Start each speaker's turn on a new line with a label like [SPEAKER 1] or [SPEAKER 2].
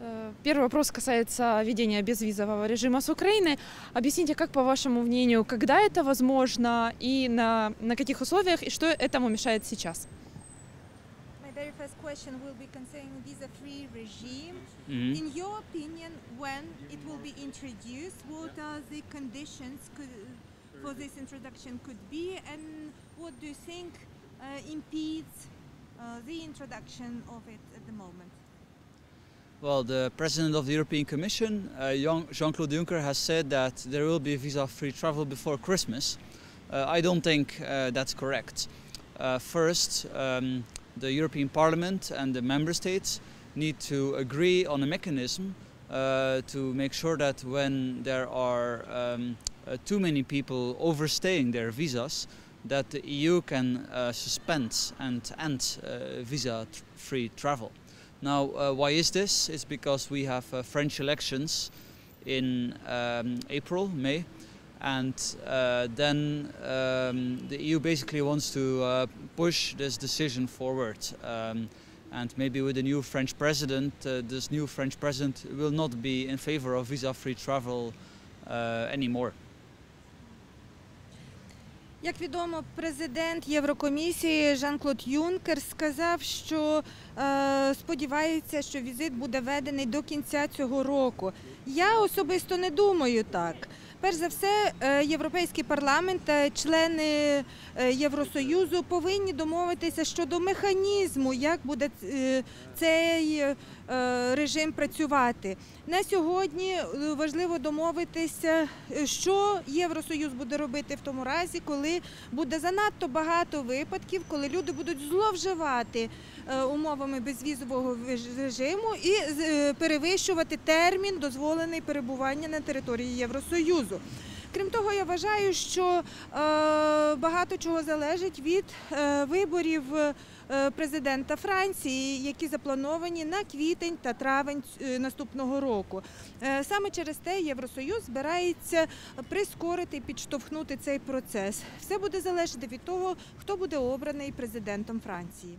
[SPEAKER 1] Э, Первый вопрос касается введения безвизового режима с Украины. Объясните, как, по вашему мнению, когда это возможно и на, на каких условиях, и что этому мешает сейчас?
[SPEAKER 2] My very first question will be concerning visa-free regime.
[SPEAKER 3] Mhm.
[SPEAKER 2] In your opinion, when it will be introduced, what are the conditions could, for this introduction could be, and what do you think uh, impedes uh, the introduction of it at the moment?
[SPEAKER 3] Well, the president of the European Commission, uh, Jean- Jean-Claude Juncker, has said that there will be visa-free travel before Christmas. Uh, I don't think uh, that's correct. Uh, first, um, the European Parliament and the member states need to agree on a mechanism uh, to make sure that when there are um, uh, too many people overstaying their visas, that the EU can suspend and end visa-free travel. Now, uh, why is this? It's because we have uh, French elections in um, April, May, and uh, then um, the EU basically wants to uh, push this decision forward. Um, and maybe with the new French president, uh, this new French president will not be in favor of visa-free travel uh, anymore.
[SPEAKER 2] Як відомо, президент Єврокомісії Жан-Клод Юнкер сказав, що е, сподівається, що візит буде ведений до кінця цього року. Я особисто не думаю так. Перш за все, е, Європейський парламент та члени е, Євросоюзу повинні домовитися щодо механізму, як буде е, цей режим працювати. На сьогодні важливо домовитися, що Євросоюз буде робити в тому разі, коли буде занадто багато випадків, коли люди будуть зловживати умовами безвізового режиму і перевищувати термін дозволений перебування на території Євросоюзу. Крім того, я вважаю, що е, багато чого залежить від е, виборів е, президента Франції, які заплановані на квітень та травень наступного року. Саме через те Євросоюз збирається прискорити і підштовхнути цей процес. Все буде залежати від того, хто буде обраний президентом Франції.